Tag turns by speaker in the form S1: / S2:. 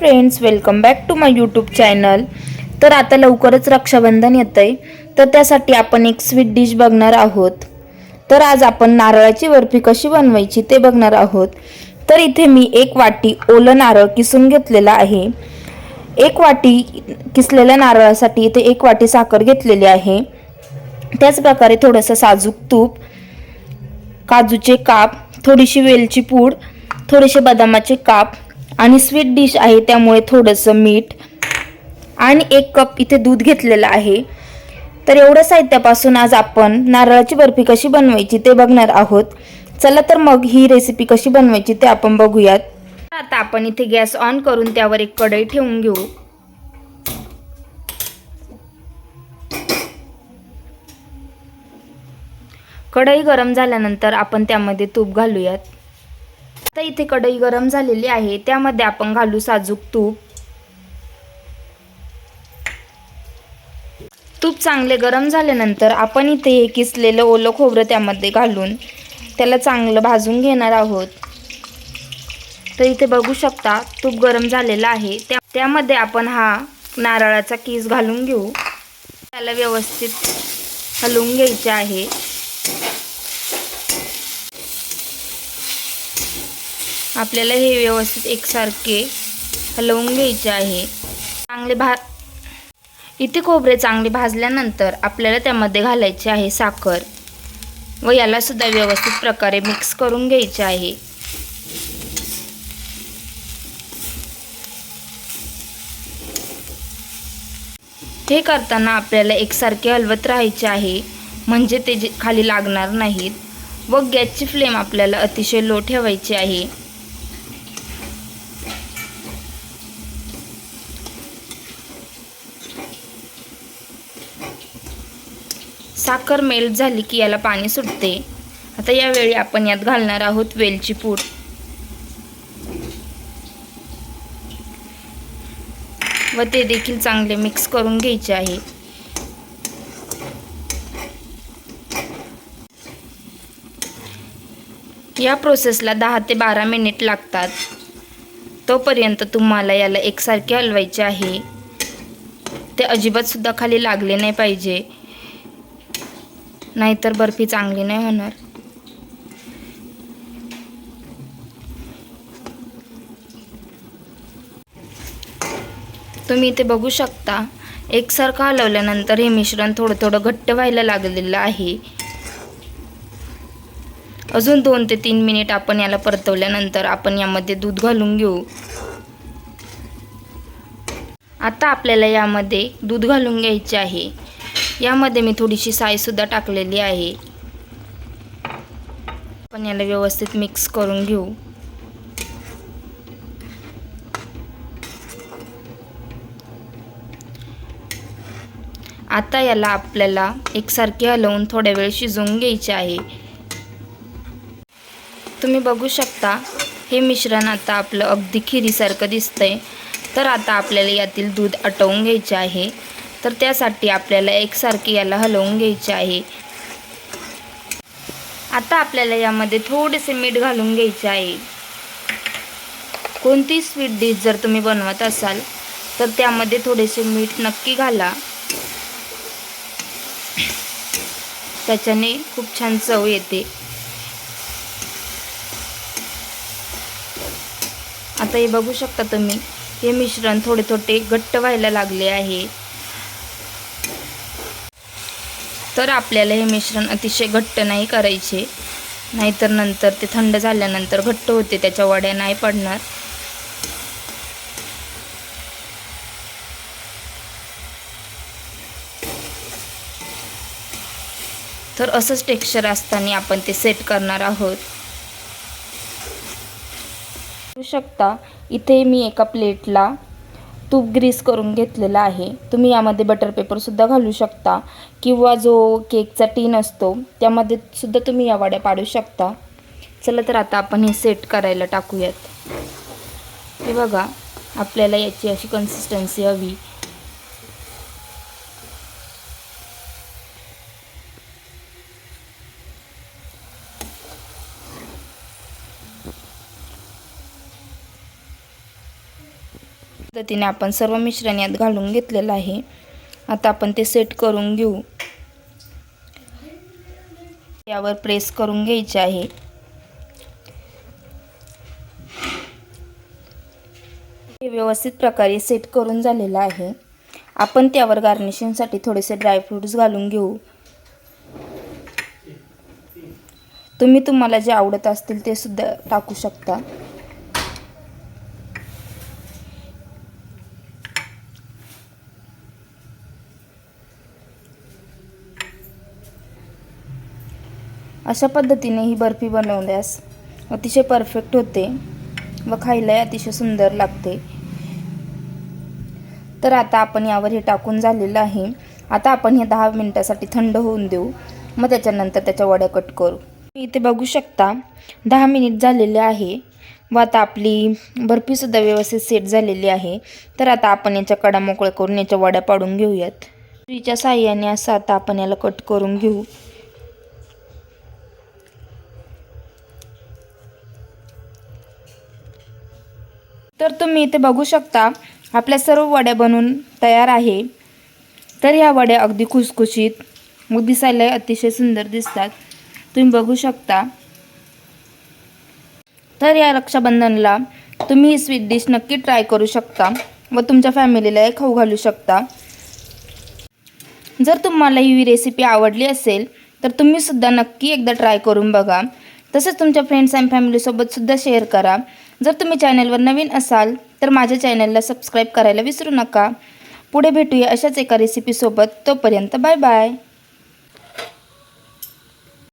S1: Friends welcome back to my YouTube channel तर आता लवकरच रक्षाबंधन येतं आहे तर त्यासाठी आपण एक स्वीट डिश बघणार आहोत. तर आज आपण नारळाची बर्फी कशी बनवायची ते बघणार आहोत. तर इथे मी एक वाटी ओलं नारळ किसून घेतलेला आहे. एक वाटी किसलेल्या नारळासाठी इथे एक वाटी साखर घेतलेली आहे. त्याच प्रकारे थोडंसं साजूक तूप काजूचे काप थोडीशी वेलची पूड थोडेसे बदामाचे काप आणि स्वीट डिश आहे त्यामुळे थोडंसं मीठ आणि एक कप इथे दूध घेतलेलं आहे. तर एवढं साहित्यापासून आज आपण नारळाची बर्फी कशी बनवायची ते बघणार आहोत. चला तर मग ही रेसिपी कशी बनवायची ते आपण बघूयात. आता आपण इथे गॅस ऑन करून त्यावर एक कढई ठेवून घेऊ. कढई गरम झाल्यानंतर आपण त्यामध्ये तूप घालूयात. आता इथे कढई गरम झालेली आहे. त्यामध्ये आपण घालू साजूक तूप. तूप चांगले गरम झाल्यानंतर आपण इथे हे किसलेलं ओलं खोबरं त्यामध्ये घालून त्याला चांगलं भाजून घेणार आहोत. तर इथे बघू शकता तूप गरम झालेलं आहे. त्या त्यामध्ये आपण हा नारळाचा किस घालून घेऊ. त्याला व्यवस्थित हलवून घ्यायचे आहे. आपल्याला हे व्यवस्थित एकसारखे हलवून घ्यायचे आहे. चांगले भा इथे खोबरे चांगले भाजल्यानंतर आपल्याला त्यामध्ये घालायचे आहे साखर व यालासुद्धा व्यवस्थित प्रकारे मिक्स करून घ्यायचे आहे. हे करताना आपल्याला एकसारखे हलवत राहायचे आहे म्हणजे ते जे खाली लागणार नाहीत व गॅसची फ्लेम आपल्याला अतिशय लो ठेवायची आहे. साखर मेल्ट झाली की याला पाणी सुटते. आता यावेळी आपण यात घालणार आहोत वेलची पूड. व ते देखील चांगले मिक्स करून घ्यायचे आहे. या प्रोसेसला दहा ते बारा मिनिट लागतात. तोपर्यंत तुम्हाला याला एकसारखे हलवायचे आहे. ते अजिबात सुद्धा खाली लागले नाही पाहिजे. नाहीतर बर्फी चांगली नाही होणार. तुम्ही इथे बघू शकता एकसारखं हलवल्यानंतर हे मिश्रण थोडं थोडं घट्ट व्हायला लागलेलं आहे. अजून दोन ते तीन मिनिट आपण याला परतवल्यानंतर आपण यामध्ये दूध घालून घेऊ. आता आपल्याला यामध्ये दूध घालून घ्यायचे आहे. यामध्ये मी थोडीशी साईसुद्धा टाकलेली आहे. आपण याला व्यवस्थित मिक्स करून घेऊ. आता याला आपल्याला एकसारखे हलवून थोड्या वेळ शिजवून घ्यायचे आहे. तुम्ही बघू शकता हे मिश्रण आता आपलं अगदी खिरीसारखं दिसतंय. तर आता आपल्याला यातील दूध आटवून घ्यायचे आहे. तर त्यासाठी आपल्याला एकसारखी याला हलवून घ्यायचे आहे. आता आपल्याला यामध्ये थोडेसे मीठ घालून घ्यायचे आहे. कोणती स्वीट डिश जर तुम्ही बनवत असाल तर त्यामध्ये थोडेसे मीठ नक्की घाला. त्याच्याने खूप छान चव येते. आता हे बघू शकता तुम्ही हे मिश्रण थोडे थोडे घट्ट व्हायला लागले आहे. तर आपल्याला हे मिश्रण अतिशय घट्ट नाही करायचे. नाहीतर नंतर ते थंड झाल्यानंतर घट्ट होते त्याच्या वड्या नाही पडणार. तर असंच टेक्स्चर असताना आपण ते सेट करणार आहोत. शकता इथे मी एका प्लेटला तूप ग्रीस करून घेतलेला आहे. तुम्ही यामध्ये बटर पेपरसुद्धा घालू शकता. किंवा जो केकचा टीन असतो त्यामध्ये सुद्धा तुम्ही या वाड्या पाडू शकता. चला तर आता आपण हे सेट करायला टाकूयात. हे बघा आपल्याला याची अशी कन्सिस्टन्सी हवी. पद्धतीने आपण सर्व मिश्रण यात घालून घेतलेलं आहे. आता आपण ते सेट करून घेऊ. यावर प्रेस करून घ्यायचे आहे. हे व्यवस्थित प्रकारे सेट करून झालेलं आहे. आपण त्यावर गार्निशिंगसाठी थोडेसे ड्रायफ्रूट्स घालून घेऊ. तुम्ही तुम्हाला जे आवडत असतील ते सुद्धा टाकू शकता. अशा पद्धतीने ही बर्फी बनवल्यास अतिशय परफेक्ट होते व खायलाही अतिशय सुंदर लागते. तर आता आपण यावर हे टाकून झालेलं आहे. आता आपण हे दहा मिनटासाठी थंड होऊन देऊ. मग त्याच्यानंतर त्याच्या वड्या कट करू. इथे बघू शकता दहा मिनिट झालेले आहे व आता आपली बर्फीसुद्धा व्यवस्थित सेट झालेली आहे. तर आता आपण याच्या कडा मोकळ्या करून याच्या वड्या पाडून घेऊयात. फ्रीच्या साह्याने असं आता आपण याला कट करून घेऊ. तर तुम्ही इथे बघू शकता आपल्या सर्व वड्या बनवून तयार आहे. तर ह्या वड्या अगदी खुसखुशीत व दिसायला अतिशय सुंदर दिसतात. तुम्ही बघू शकता. तर या रक्षाबंधनला तुम्ही ही स्वीट डिश नक्की ट्राय करू शकता व तुमच्या फॅमिलीलाही खाऊ घालू शकता. जर तुम्हाला ही रेसिपी आवडली असेल तर तुम्हीसुद्धा नक्की एकदा ट्राय करून बघा. तसेच तुमच्या फ्रेंड्स अँड फॅमिलीसोबतसुद्धा शेअर करा. जर तुम्ही चॅनलवर नवीन असाल तर माझ्या चॅनलला सबस्क्राईब करायला विसरू नका. पुढे भेटूया अशाच एका रेसिपीसोबत तोपर्यंत बाय बाय